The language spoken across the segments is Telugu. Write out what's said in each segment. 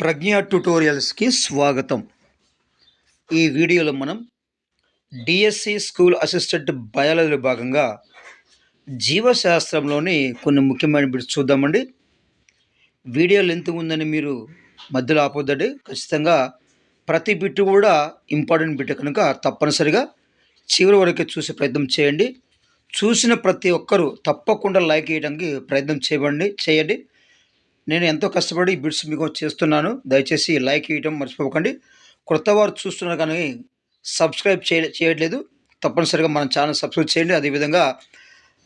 ప్రజ్ఞ ట్యుటోరియల్స్కి స్వాగతం. ఈ వీడియోలో మనం డిఎస్సి స్కూల్ అసిస్టెంట్ బయాలజీలో భాగంగా జీవశాస్త్రంలోని కొన్ని ముఖ్యమైన బిట్స్ చూద్దామండి. వీడియో లెంత్ ఉందని మీరు మధ్యలో ఆపొద్దండి. ఖచ్చితంగా ప్రతి బిట్ కూడా ఇంపార్టెంట్ బిట్ కనుక తప్పనిసరిగా చివరి వరకు చూసే ప్రయత్నం చేయండి. చూసిన ప్రతి ఒక్కరూ తప్పకుండా లైక్ చేయడానికి ప్రయత్నం చేయండి చేయండి. నేను ఎంతో కష్టపడి ఈ బిట్స్ మీకు చేస్తున్నాను. దయచేసి లైక్ ఇవ్వడం మర్చిపోకండి. కొత్త వారు చూస్తున్నారు కానీ సబ్స్క్రైబ్ చేయ చేయట్లేదు. తప్పనిసరిగా మన ఛానల్ సబ్స్క్రైబ్ చేయండి. అదేవిధంగా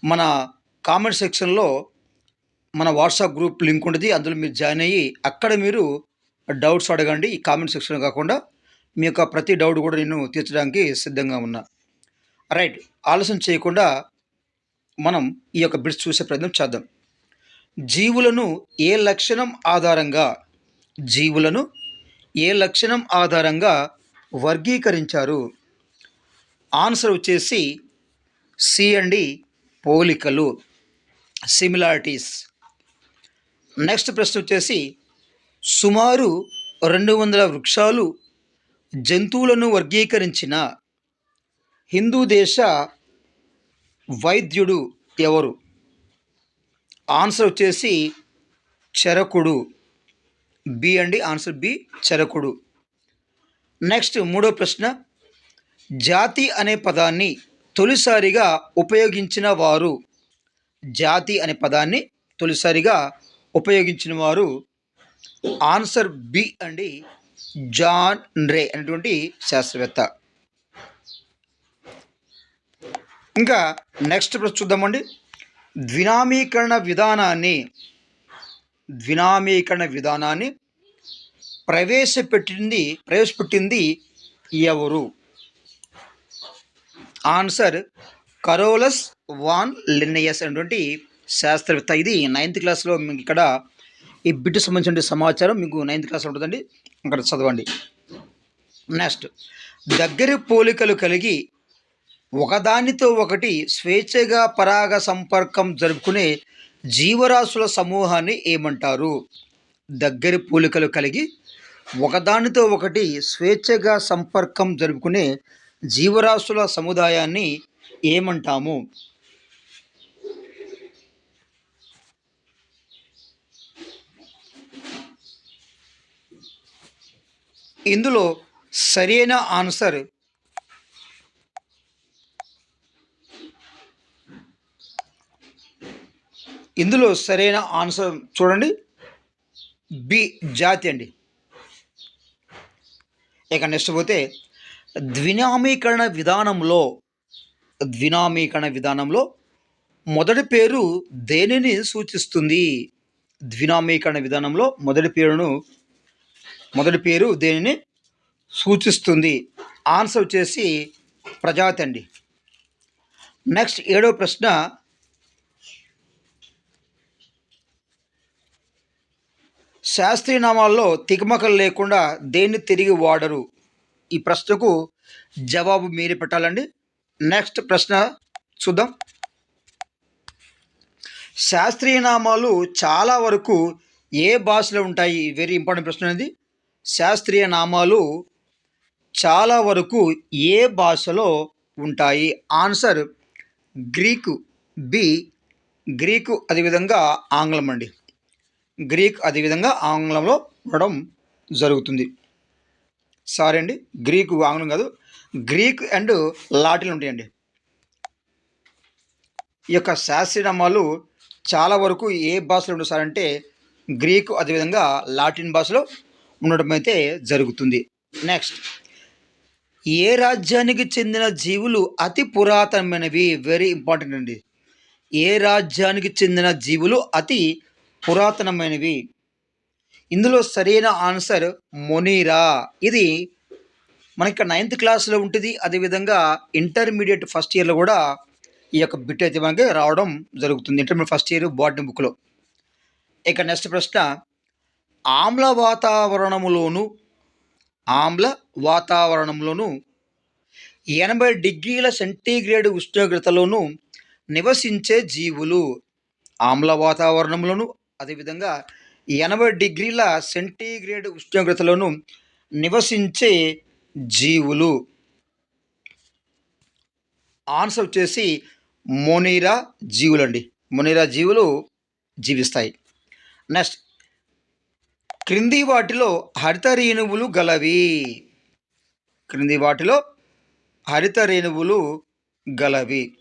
మన కామెంట్ సెక్షన్లో మన వాట్సాప్ గ్రూప్ లింక్ ఉంటుంది. అందులో మీరు జాయిన్ అయ్యి అక్కడ మీరు డౌట్స్ అడగండి. ఈ కామెంట్ సెక్షన్ కాకుండా మీ యొక్క ప్రతి డౌట్ కూడా నేను తీర్చడానికి సిద్ధంగా ఉన్నా. రైట్. ఆలస్యం చేయకుండా మనం ఈ యొక్క బిట్స్ చూసే ప్రయత్నం చేద్దాం. జీవులను ఏ లక్షణం ఆధారంగా జీవులను ఏ లక్షణం ఆధారంగా వర్గీకరించారు? ఆన్సర్ వచ్చేసి సి అండి పోలికలు సిమిలారిటీస్ నెక్స్ట్ ప్రశ్న వచ్చేసి సుమారు రెండు వందల వృక్షాలు జంతువులను వర్గీకరించిన హిందూ దేశ వైద్యుడు ఎవరు? ఆన్సర్ వచ్చేసి చెరకుడు. బి అండి ఆన్సర్ బి చెరకుడు. నెక్స్ట్ మూడో ప్రశ్న. జాతి అనే పదాన్ని తొలిసారిగా ఉపయోగించిన వారు. జాతి అనే పదాన్ని తొలిసారిగా ఉపయోగించిన వారు. ఆన్సర్ బి అండి జాన్ రే అనేటువంటి శాస్త్రవేత్త. ఇంకా నెక్స్ట్ ప్రశ్న చూద్దామండి. ద్వినామీకరణ విధానాన్ని ద్వినామీకరణ విధానాన్ని ప్రవేశపెట్టింది ప్రవేశపెట్టింది ఎవరు? ఆన్సర్ కరోలస్ వాన్ లిన్నయస్ అనేటువంటి శాస్త్రవేత్త. ఇది నైన్త్ క్లాస్లో మీకు ఇక్కడ ఈ బిట్ సంబంధించిన సమాచారం మీకు నైన్త్ క్లాస్లో ఉంటుందండి. అక్కడ చదవండి. నెక్స్ట్. దగ్గరి పోలికలు కలిగి ఒకదానితో ఒకటి స్వేచ్ఛగా పరాగ సంపర్కం జరుపుకునే జీవరాశుల సమూహాన్ని ఏమంటారు? దగ్గరి పోలికలు కలిగి ఒకదానితో ఒకటి స్వేచ్ఛగా సంపర్కం జరుపుకునే జీవరాశుల సముదాయాన్ని ఏమంటాము? ఇందులో సరైన ఆన్సర్ ఇందులో సరైన ఆన్సర్ చూడండి. బి జాతి అండి. ఇక నెక్స్ట్ పోతే ద్వినామీకరణ విధానంలో ద్వినామీకరణ విధానంలో మొదటి పేరు దేనిని సూచిస్తుంది? ద్వినామీకరణ విధానంలో మొదటి పేరును మొదటి పేరు దేనిని సూచిస్తుంది? ఆన్సర్ వచ్చేసి ప్రజాతి అండి. నెక్స్ట్ ఏడో ప్రశ్న శాస్త్రీయ నామాల్లో తికమకలు లేకుండా దేన్ని తిరిగి వాడరు? ఈ ప్రశ్నకు జవాబు మీరే పెట్టాలండి. నెక్స్ట్ ప్రశ్న చూద్దాం. శాస్త్రీయ నామాలు చాలా వరకు ఏ భాషలో ఉంటాయి? వెరీ ఇంపార్టెంట్ ప్రశ్న అనేది శాస్త్రీయ నామాలు చాలా వరకు ఏ భాషలో ఉంటాయి? ఆన్సర్ గ్రీకు బి గ్రీకు అదేవిధంగా ఆంగ్లం అండి. గ్రీక్ అదేవిధంగా ఆంగ్లంలో ఉండడం జరుగుతుంది. సారీ అండి గ్రీకు ఆంగ్లం కాదు గ్రీక్ అండ్ లాటిన్ ఉంటాయండి. ఈ యొక్క శాస్త్రీనామాలు చాలా వరకు ఏ భాషలో ఉండవు సార్ అంటే గ్రీకు అదేవిధంగా లాటిన్ భాషలో ఉండడం అయితే జరుగుతుంది. నెక్స్ట్ ఏ రాజ్యానికి చెందిన జీవులు అతి పురాతనమైనవి? వెరీ ఇంపార్టెంట్ అండి. ఏ రాజ్యానికి చెందిన జీవులు అతి పురాతనమైనవి. ఇందులో సరైన ఆన్సర్ మొనీరా. ఇది మనకి నైన్త్ క్లాస్లో ఉంటుంది. అదేవిధంగా ఇంటర్మీడియట్ ఫస్ట్ ఇయర్లో కూడా ఈ యొక్క బిట్ అయితే మనకి రావడం జరుగుతుంది. ఇంటర్మీడియట్ ఫస్ట్ ఇయర్ బాటనీ బుక్లో. ఇక నెక్స్ట్ ప్రశ్న. ఆమ్ల వాతావరణములోను ఆమ్ల వాతావరణంలోను ఎనభై డిగ్రీల సెంటీగ్రేడ్ ఉష్ణోగ్రతలోను నివసించే జీవులు. ఆమ్ల వాతావరణంలోను అదేవిధంగా ఎనభై డిగ్రీల సెంటీగ్రేడ్ ఉష్ణోగ్రతలోను నివసించే జీవులు ఆన్సర్ వచ్చేసి మొనీరా జీవులు అండి మొనీరా జీవులు జీవిస్తాయి. నెక్స్ట్ క్రింది వాటిలో హరిత రేణువులు గలవి. క్రింది వాటిలో హరిత రేణువులు గలవి.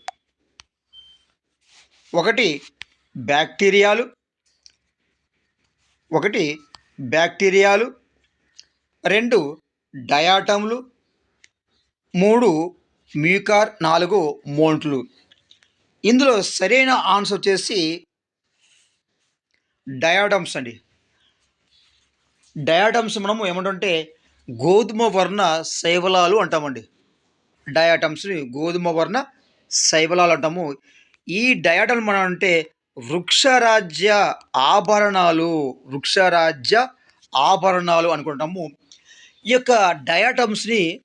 ఒకటి బ్యాక్టీరియాలు. ఒకటి బ్యాక్టీరియాలు రెండు డయాటమ్లు మూడు మ్యూకార్ నాలుగు మోంట్లు. ఇందులో సరైన ఆన్సర్ వచ్చేసి డయాటమ్స్ అండి. డయాటమ్స్ మనము ఏమంటుంటే గోధుమ వర్ణ శైవలాలు అంటామండి. డయాటమ్స్ని గోధుమ వర్ణ శైవలాలు అంటాము. ఈ డయాటమ్ మనం అంటే వృక్షరాజ్య ఆభరణాలు వృక్షరాజ్య ఆభరణాలు అనుకుంటాము. ఈ యొక్క డయాటమ్స్ని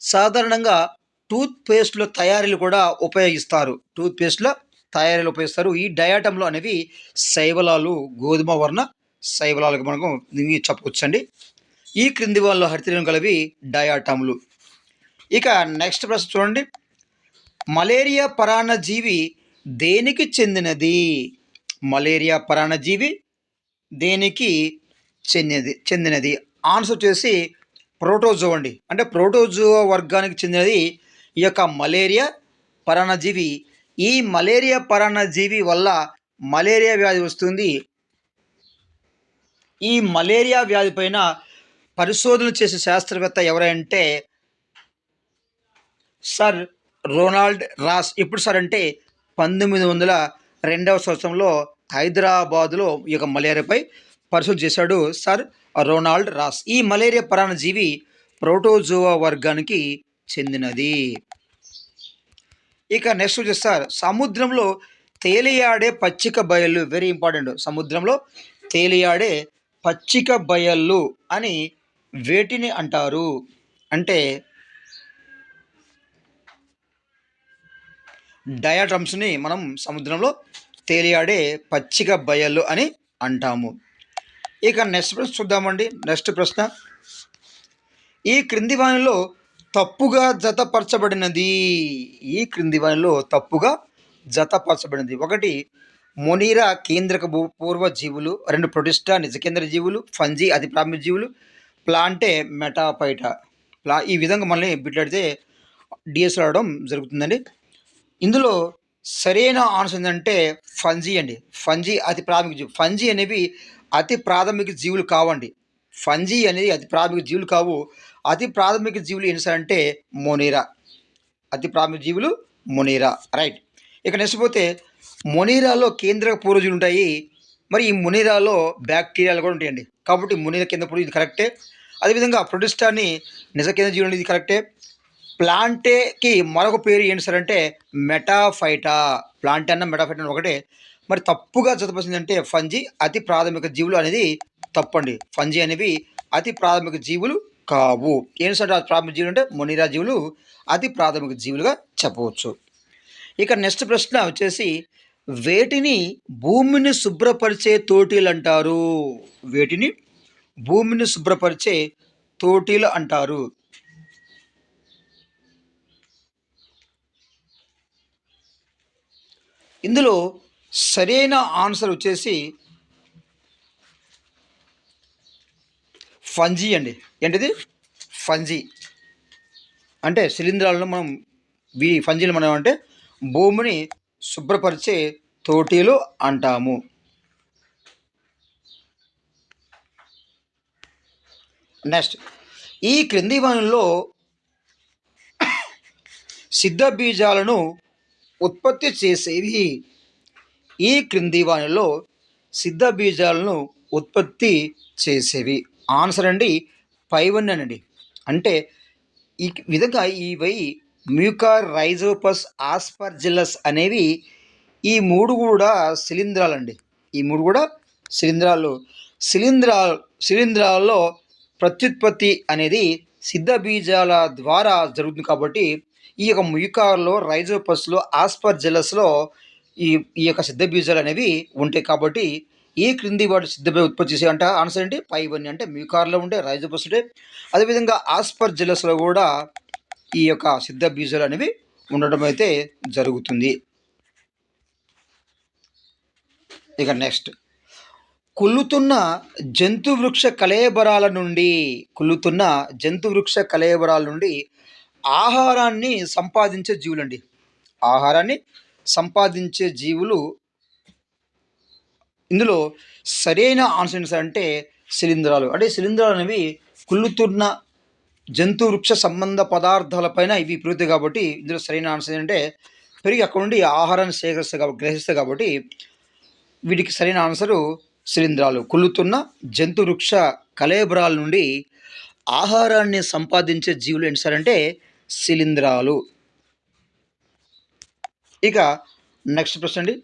సాధారణంగా టూత్పేస్ట్లో తయారీలు కూడా ఉపయోగిస్తారు. టూత్పేస్ట్లో తయారీలు ఉపయోగిస్తారు. ఈ డయాటమ్లు అనేవి శైవలాలు గోధుమ వర్ణ శైవలాలకు మనకు చెప్పవచ్చండి. ఈ క్రింది వాళ్ళ హరితరం కలివి డయాటంలు ఇక నెక్స్ట్ ప్రశ్న చూడండి. మలేరియా పరాన్నజీవి దేనికి చెందినది? మలేరియా పరాణజీవి దేనికి చెందినది? చెందినది? ఆన్సర్ వచ్చేసి ప్రోటోజో అండి. అంటే ప్రోటోజో వర్గానికి చెందినది ఈ యొక్క మలేరియా పరాణజీవి ఈ మలేరియా పరాన్నజీవి వల్ల మలేరియా వ్యాధి వస్తుంది. ఈ మలేరియా వ్యాధి పైన పరిశోధనలు చేసే శాస్త్రవేత్త ఎవరంటే సర్ రోనాల్డ్ రాస్. ఎప్పుడు సార్ అంటే పంతొమ్మిది వందల రెండవ సంవత్సరంలో హైదరాబాదులో ఈ యొక్క మలేరియాపై పరిశోధన చేశాడు సర్ రొనాల్డ్ రాస్. ఈ మలేరియా పరాణజీవి ప్రోటోజోవా వర్గానికి చెందినది. ఇక నెక్స్ట్ వచ్చేసి సార్ సముద్రంలో తేలియాడే పచ్చిక బయళ్ళు వెరీ ఇంపార్టెంట్ సముద్రంలో తేలియాడే పచ్చిక బయళ్ళు అని వేటిని అంటారు? అంటే డయాడ్రమ్స్ని మనం సముద్రంలో తేలియాడే పచ్చిక బయళ్ళు అని అంటాము. ఇక నెక్స్ట్ ప్రశ్న చూద్దామండి. నెక్స్ట్ ప్రశ్న. ఈ క్రింది వాణిలో తప్పుగా జతపరచబడినది. ఈ క్రింది వాణిలో తప్పుగా జతపరచబడినది. ఒకటి మొనీరా కేంద్రక భూ పూర్వ జీవులు రెండు ప్రొటిస్టా నిజకేంద్ర జీవులు ఫంజీ అతి ప్రాథమిక జీవులు ప్లాంటే మెటాపైటా ప్లా ఈ విధంగా మనల్ని బిట్లాడితే డిఎస్ రావడం జరుగుతుందండి. ఇందులో సరైన ఆన్సర్ ఏంటంటే ఫంజీ అండి. ఫంజీ అతి ప్రాథమిక జీవి ఫంజీ అనేవి అతి ప్రాథమిక జీవులు కావండి. ఫంజీ అనేది అతి ప్రాథమిక జీవులు కావు. అతి ప్రాథమిక జీవులు ఏంటంటే మొనీరా. అతి ప్రాథమిక జీవులు మొనీరా. రైట్. ఇక నెక్స్ట్ పోతే మొనీరాలో కేంద్ర పూర్వజులు ఉంటాయి. మరి ఈ మొనీరాలో బ్యాక్టీరియాలు కూడా ఉంటాయండి. కాబట్టి మొనీరా కేంద్ర పూర్వజులు ఇది కరెక్టే. అదేవిధంగా ప్రొటిస్టాన్ని నిజ కేంద్ర జీవులు ఇది కరెక్టే. ప్లాంటేకి మరొక పేరు ఏంటి సార్ అంటే మెటాఫైటా. ప్లాంటే అన్న మెటాఫైటా అన్న ఒకటే. మరి తప్పుగా జతపరిచిందంటే ఫంజీ అతి ప్రాథమిక జీవులు అనేది తప్పండి. ఫంజి అనేవి అతి ప్రాథమిక జీవులు కావు. ఏంటి సార్ ప్రాథమిక జీవులు అంటే మొనిరా జీవులు అతి ప్రాథమిక జీవులుగా చెప్పవచ్చు. ఇక నెక్స్ట్ ప్రశ్న వచ్చేసి వేటిని భూమిని శుభ్రపరిచే తోటీలు అంటారు? వేటిని భూమిని శుభ్రపరిచే తోటీలు అంటారు? ఇందులో సరైన ఆన్సర్ వచ్చేసి ఫంజీ అండి. ఏంటిది? ఫంజీ. అంటే శిలీంధ్రాలను మనం వీ ఫంజీలు మనం అంటే భూమిని శుభ్రపరిచే తోటీలు అంటాము. నెక్స్ట్ ఈ క్రింది వనంలో సిద్ధ బీజాలను ఉత్పత్తి చేసేవి ఈ క్రింది వానిలో సిద్ధ బీజాలను ఉత్పత్తి చేసేవి. ఆన్సర్ అండి పైవన్నండి అంటే ఈ విధంగా ఇవి మ్యూకార్ రైజోపస్ ఆస్పర్జిల్లస్ అనేవి ఈ మూడు కూడా శిలీంధ్రాలండి. ఈ మూడు కూడా శిలీంధ్రాలు. శిలీంధ్రా శిలీంధ్రాల్లో ప్రత్యుత్పత్తి అనేది సిద్ధ బీజాల ద్వారా జరుగుతుంది కాబట్టి ఈ యొక్క మ్యూకార్లో రైజోపస్లో ఆస్పర్ జెలస్లో ఈ ఈ యొక్క సిద్ధ బీజాలు అనేవి ఉంటాయి కాబట్టి ఏ క్రింది వాటి సిద్ధపై ఉత్పత్తి చేసే అంట ఆన్సర్ ఏంటి? పైవన్నీ అంటే మ్యూకార్లో ఉండే రైజోపస్ ఉంటాయి అదేవిధంగా ఆస్పర్ జెలస్లో కూడా ఈ యొక్క సిద్ధ బీజాలు అనేవి ఉండడం అయితే జరుగుతుంది. ఇక నెక్స్ట్ కుళ్ళుతున్న జంతు వృక్ష కళేబరాల నుండి కుళ్ళుతున్న జంతు వృక్ష కళేబరాల నుండి ఆహారాన్ని సంపాదించే జీవులండి. ఆహారాన్ని సంపాదించే జీవులు ఇందులో సరైన ఆన్సర్ అంటే శిలీంధ్రాలు. అంటే శిలీంధ్రాలు అనేవి కుళ్ళుతున్న జంతు వృక్ష సంబంధ పదార్థాలపైన ఇవి పెరుగుతాయి కాబట్టి ఇందులో సరైన ఆన్సర్ ఏంటంటే పెరిగి అక్కడ నుండి ఆహారాన్ని సేకరిస్తాయి కాబట్టి గ్రహిస్తాయి కాబట్టి వీటికి సరైన ఆన్సరు శిలీంధ్రాలు. కుళ్ళుతున్న జంతు వృక్ష కలేబరాల నుండి ఆహారాన్ని సంపాదించే జీవులు ఏంటి సార్ అంటే శిలీంధ్రాలు. ఇక నెక్స్ట్ ప్రశ్న అండి.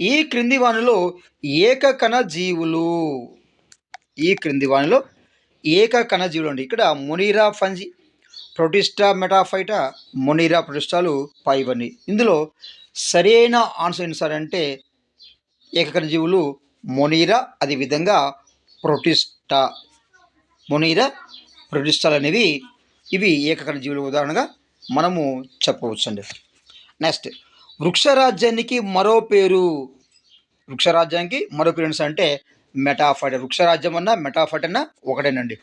ఈ క్రింది వాణిలో ఏకకణ జీవులు. ఈ క్రింది వాణిలో ఏకకణ జీవులు అండి. ఇక్కడ మునీరా ఫంజి ప్రొటిస్టా మెటాఫైటా మునీరా ప్రొటిస్టాలు పైవన్నీ ఇందులో సరైన ఆన్సర్ ఏంటి సార్ అంటే ఏకకణ జీవులు మొనీరా అదేవిధంగా ప్రొటిస్టా. మొనీరా ప్రొటిస్టాలు అనేవి ఇవి ఏకకణ జీవుల ఉదాహరణగా మనము చెప్పవచ్చండి. నెక్స్ట్ వృక్షరాజ్యానికి మరో పేరు వృక్షరాజ్యానికి మరో పేరు అంటే మెటాఫైట్ వృక్షరాజ్యం అన్న మెటాఫైట్ అన్న ఒకటేనండి.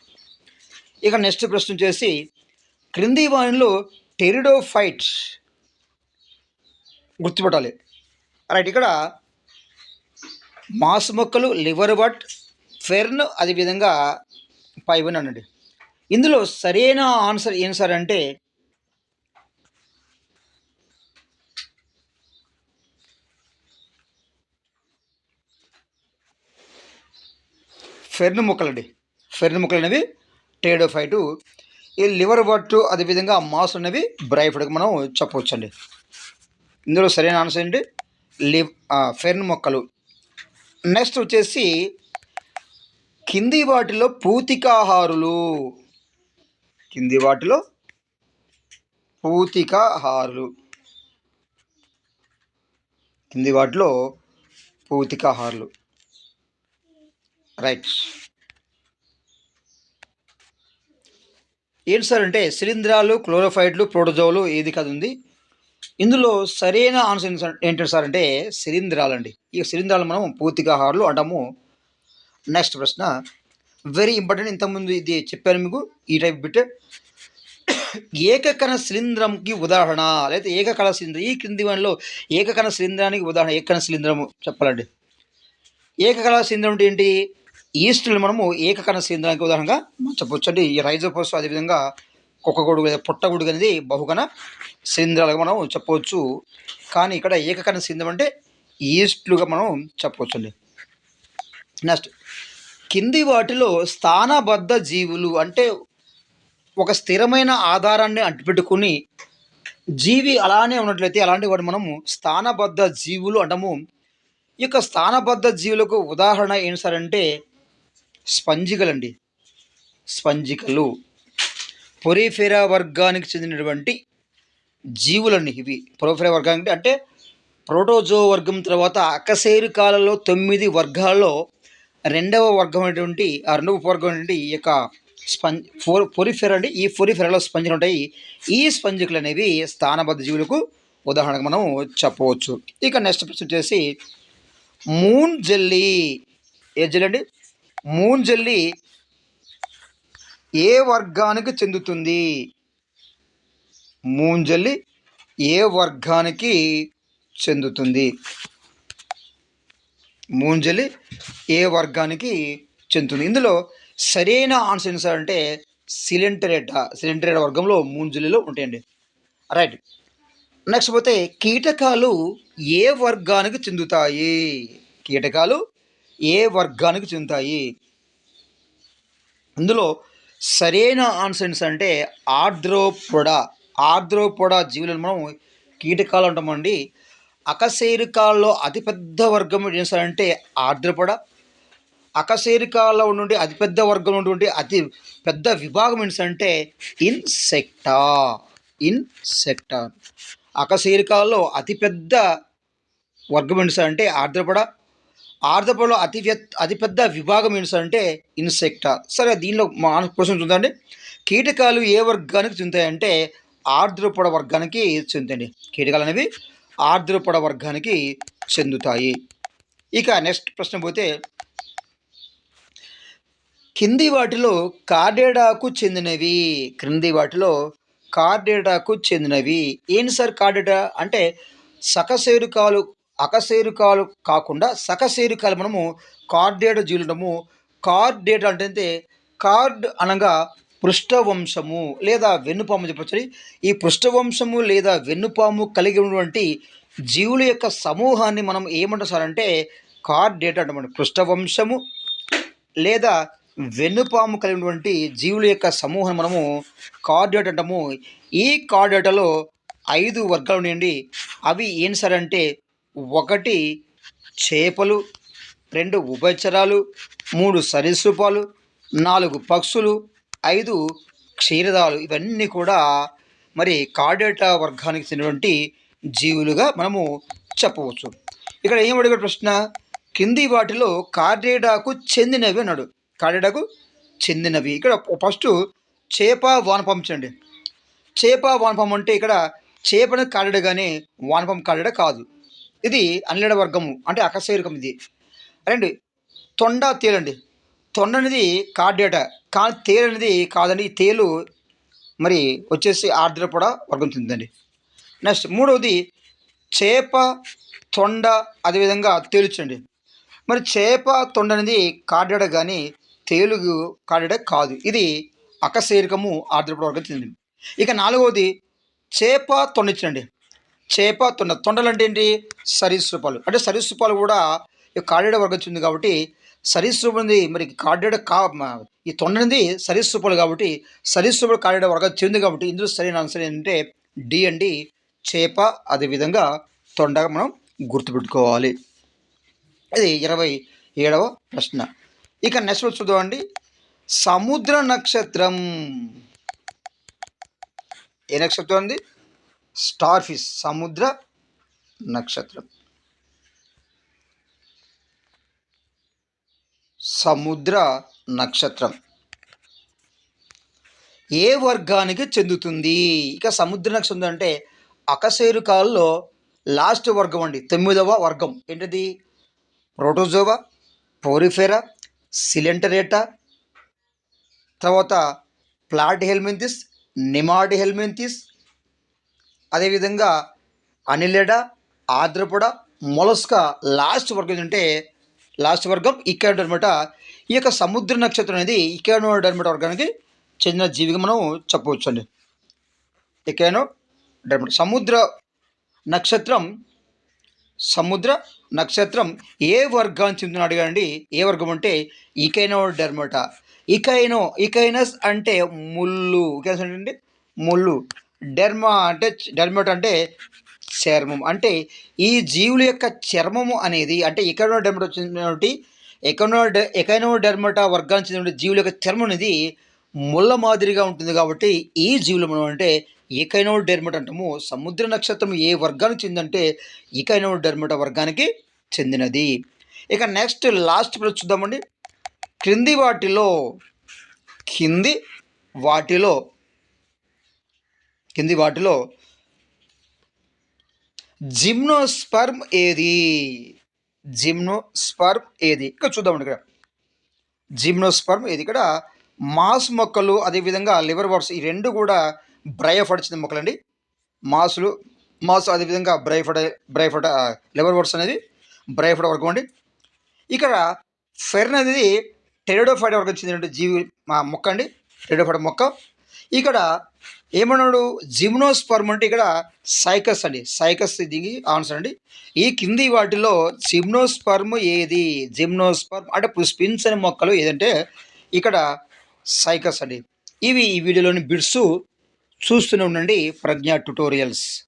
ఇక నెక్స్ట్ ప్రశ్న చేసి క్రింది వాణిలో టెరిడోఫైట్ గుర్తుపెట్టాలి. రైట్ ఇక్కడ మాస్ మొక్కలు లివర్ బట్ ఫెర్న్ అదేవిధంగా పైవన్ అనండి ఇందులో సరైన ఆన్సర్ ఏం సార్ అంటే ఫెర్న్ మొక్కలండి ఫెర్న్ మొక్కలు అనేవి టేడోఫైటు ఈ లివర్ బట్టు అదేవిధంగా మాస్ అనేవి బ్రైఫ్డ్గా మనం చెప్పవచ్చండి. ఇందులో సరైన ఆన్సర్ ఏంటి? లివ్ ఫెర్న్ మొక్కలు నెక్స్ట్ వచ్చేసి కింది వాటిలో పూతికాహారులు. కింది వాటిలో పూతికాహారులు కింది వాటిలో పూతికాహారులు రైట్. ఏంటి సార్ అంటే శిలీంధ్రాలు క్లోరోఫైడ్లు ప్రోటోజోలు ఏది కాదు ఉంది ఇందులో సరైన ఆన్సర్ ఏంటంటే సార్- అంటే శిలీంధ్రాలు అండి ఈ శిలీంధ్రాలు మనం పూర్తికాహారాలు అంటాము. నెక్స్ట్ ప్రశ్న. వెరీ ఇంపార్టెంట్ ఇంతకుముందు ఇది చెప్పాను మీకు. ఈ టైప్ బిట్. ఏకకణ శిలింద్రంకి ఉదాహరణ లేదా ఏకకణ శిలింద్రం. ఈ క్రింది వనలో ఏకకణ శిలింద్రానికి ఉదాహరణ ఏకకణ శిలింద్రము చెప్పాలండి. ఏకకణ శిలింద్రం అంటే ఏంటి? ఈస్టులు మనము ఏకకణ శిలింద్రానికి ఉదాహరణగా మనం చెప్పొచ్చు అంటే ఈ రైజోపోస్ అదేవిధంగా కుక్కగొడుగు లేదా పుట్టగొడుగు అనేది బహుగణ శిలింద్రాలుగా మనం చెప్పవచ్చు కానీ ఇక్కడ ఏకకణ శిలింద్రం అంటే ఈస్ట్లుగా మనం చెప్పవచ్చు అండి నెక్స్ట్ కింది వాటిలో స్థానబద్ధ జీవులు అంటే ఒక స్థిరమైన ఆధారాన్ని అంటిపెట్టుకుని జీవి అలానే ఉన్నట్లయితే అలాంటి వాటి మనము స్థానబద్ధ జీవులు అంటాము. ఈ యొక్క స్థానబద్ధ జీవులకు ఉదాహరణ ఏంటి సార్ అంటే స్పంజికలండి. స్పంజికలు పొరిఫెరా వర్గానికి చెందినటువంటి జీవులండి ఇవి. పొరిఫెరా వర్గానికి అంటే ప్రోటోజో వర్గం తర్వాత అకశేరుకాలలో తొమ్మిది వర్గాల్లో రెండవ వర్గం అనేటువంటి ఆ రెండవ వర్గం అనేటువంటి ఈ యొక్క స్పంజ్ ఫోర్ పొరిఫెరా అండి. ఈ పొరిఫెరలో స్పంజులు ఉంటాయి. ఈ స్పంజికులు అనేవి స్థానబద్ధ జీవులకు ఉదాహరణకు మనం చెప్పవచ్చు. ఇక నెక్స్ట్ ప్రశ్న వచ్చేసి మూన్ జెల్లీ. ఏ జెల్లీ అండి? మూన్ జెల్లీ ఏ వర్గానికి చెందుతుంది? మూన్ జెల్లీ ఏ వర్గానికి చెందుతుంది? మూంజలి ఏ వర్గానికి చెందుతుంది? ఇందులో సరైన ఆన్సర్ ఏంటి సార్ అంటే సిలింటరేట సిలింటరేట వర్గంలో మూడు జిల్లాలో ఉంటాయండి. రైట్ నెక్స్ట్ పోతే కీటకాలు ఏ వర్గానికి చెందుతాయి? కీటకాలు ఏ వర్గానికి చెందుతాయి? అందులో సరైన ఆన్సర్స్ అంటే ఆర్ద్రోపొడా ఆర్ద్రోపొడా జీవులను మనం కీటకాలు అంటామండి. అకశేరుకాల్లో అతిపెద్ద వర్గం ఏం సార్ అంటే ఆర్ద్రపొడ అకశేరికాలో ఉన్నటువంటి అతిపెద్ద వర్గం ఉన్నటువంటి అతి పెద్ద విభాగం ఏంటంటే అంటే ఇన్సెక్టా. ఇన్సెక్టా. అకశేరికాల్లో అతిపెద్ద వర్గం ఏంటంటే అంటే ఆర్ద్రపడ. ఆర్ద్రపడలో అతి అతిపెద్ద విభాగం ఏంటంటే అంటే ఇన్సెక్టా. సరే దీనిలో మా క్వశ్చన్ చూద్దండి కీటకాలు ఏ వర్గానికి చెందుతాయంటే ఆర్ద్రపొడ వర్గానికి చెందుతాయండి. కీటకాలు అనేవి ఆర్ద్రపొడ వర్గానికి చెందుతాయి. ఇక నెక్స్ట్ ప్రశ్న పోతే కింది వాటిలో కార్డేడాకు చెందినవి. క్రింది వాటిలో కార్డేడాకు చెందినవి. ఏంటి సార్ కార్డేడా? అంటే సకశేరుకాలు అకశేరుకాలు కాకుండా సకశేరుకాలు మనము కార్డేడ జీలుడము కార్డేడ అంటే కార్డ్ అనగా పృష్ఠవంశము లేదా వెన్నుపాము చెప్పచ్చు ఈ పృష్ఠవంశము లేదా వెన్నుపాము కలిగి ఉన్నటువంటి జీవుల యొక్క సమూహాన్ని మనం ఏమంటాం సార్ అంటే కార్డేట అంటాం పృష్ఠవంశము లేదా వెన్నుపాము కలిగినటువంటి జీవుల యొక్క సమూహం మనము కార్డేట్ అంటాము. ఈ కార్డేటలో ఐదు వర్గాలు ఉన్నాయండి. అవి ఏం సార్ అంటే ఒకటి చేపలు రెండు ఉపచరాలు మూడు సరీసృపాలు నాలుగు పక్షులు ఐదు క్షీరదాలు. ఇవన్నీ కూడా మరి కార్డేటా వర్గానికి చెందినటువంటి జీవులుగా మనము చెప్పవచ్చు. ఇక్కడ ఏం అడిగాడు ప్రశ్న? కింది వాటిలో కార్డేటాకు చెందినవి అన్నాడు. కడడకు చెందినవి. ఇక్కడ ఫస్ట్ చేప వానపం చూడండి చేప వానపం అంటే ఇక్కడ చేపను కడడు కానీ వానపం కడడ కాదు. ఇది అన్లెడ వర్గము అంటే అకశేరుకం ఇది. రండి తొండ తేలండి. తొండ అనేది కార్డేట కానీ తేలు అనేది కాదండి. ఈ తేలు మరి వచ్చేసి ఆర్ద్రపొడ వర్గం చెందండి నెక్స్ట్ మూడవది చేప తొండ అదేవిధంగా తేలుచండి. మరి చేప తొండ అనేది కార్డెడ కానీ తేలుగు కార్డెడ కాదు. ఇది అకశీరికము ఆర్థిక వర్గం చెందింది. ఇక నాలుగవది చేప తొండిచ్చండి చేప తొండ. తొండలు అంటే ఏంటి? సరీసృపాలు. అంటే సరీసృపాలు కూడా ఈ కార్డెడ వర్గం చెంది కాబట్టి సరీసృపంది మరి కాడేడ కా ఈ తొండనిది సరీసృపాలు కాబట్టి సరీసృపాలు కాడేడ వర్గం చెంది కాబట్టి ఇందులో సరైన ఆన్సర్ ఏంటంటే డి అండి. చేప అదేవిధంగా తొండగా మనం గుర్తుపెట్టుకోవాలి. ఇది ఇరవై ఏడవ ప్రశ్న. ఇక నెక్స్ట్ చూద్దామండి. సముద్ర నక్షత్రం. ఏ నక్షత్రం అండి? స్టార్ ఫిష్ సముద్ర నక్షత్రం. సముద్ర నక్షత్రం. ఏ వర్గానికి చెందుతుంది? ఇక సముద్ర నక్షత్రం అంటే అకశేరుకాల్లో లాస్ట్ వర్గం అండి తొమ్మిదవ వర్గం. ఏంటిది? ప్రోటోజోవా పోరిఫెరా సిలెంటరేటా తర్వాత ప్లాట్ హెల్మెంతిస్ నిమాడ్ హెల్మెంతిస్ అదేవిధంగా అనిలెడ ఆద్రపొడ మొలస్కా లాస్ట్ వర్గం అంటే లాస్ట్ వర్గం ఇకానోడర్మట ఈ యొక్క సముద్ర నక్షత్రం అనేది ఇకానోడర్మట వర్గానికి చెందిన జీవిగా మనం చెప్పవచ్చు అండి ఇకానో డర్మట సముద్ర నక్షత్రం సముద్ర నక్షత్రం ఏ వర్గానికి చెందిన అడగండి ఏ వర్గం అంటే ఇకైనో డెర్మట ఇకైనో ఇకైనస్ అంటే ముళ్ళు. ఇకైనస్ అంటే ముళ్ళు. డెర్మా అంటే డెర్మట అంటే చర్మం. అంటే ఈ జీవుల యొక్క చర్మము అనేది అంటే ఎకనో డెర్మట చెందినటువంటి ఎకనో ఎకైనో డెర్మట వర్గానికి చెందిన జీవుల యొక్క చర్మం అనేది ముళ్ళ మాదిరిగా ఉంటుంది కాబట్టి ఈ జీవులు మనం అంటే ఈకైనో డెర్మట అంటాము సముద్ర నక్షత్రం ఏ వర్గానికి చెందంటే ఈకైనో డెర్మట వర్గానికి చెందినది. ఇక నెక్స్ట్ లాస్ట్ ప్రశ్న చూద్దామండి. క్రింది వాటిలో కింది వాటిలో కింది వాటిలో జిమ్నోస్పర్మ్ ఏది? జిమ్నోస్పర్మ్ ఏది? ఇక్కడ చూద్దామండి ఇక్కడ. జిమ్నోస్పర్మ్ ఏది? ఇక్కడ మాస్ మొక్కలు అదేవిధంగా లివర్ వర్స్ ఈ రెండు కూడా బ్రయోఫడ్ చెందిన మొక్కలండి. మాసులు మాస్ అదేవిధంగా బ్రైఫడ్ బ్రైఫడ్ లివర్ వర్డ్స్ అనేది బ్రైఫడ్ వర్గం అండి. ఇక్కడ ఫెర్న్ అనేది టెరిడోఫైడ్ వర్గం చెందిన జీవి మా మొక్క అండి. టెరిడోఫైడ్ మొక్క. ఇక్కడ ఏమన్నాడు? జిమ్నోస్పర్మ్ అంటే ఇక్కడ సైకస్ అండి. సైకస్ దిగి ఆన్సర్ అండి. ఈ కింది వాటిలో జిమ్నోస్పర్మ్ ఏది? జిమ్నోస్పర్మ్ అంటే పుష్పించని మొక్కలు ఏదంటే ఇక్కడ సైకస్ అండి. ఇవి ఈ వీడియోలోని బిడ్స్ చూస్తూనే ఉండండి ప్రజ్ఞ ట్యుటోరియల్స్.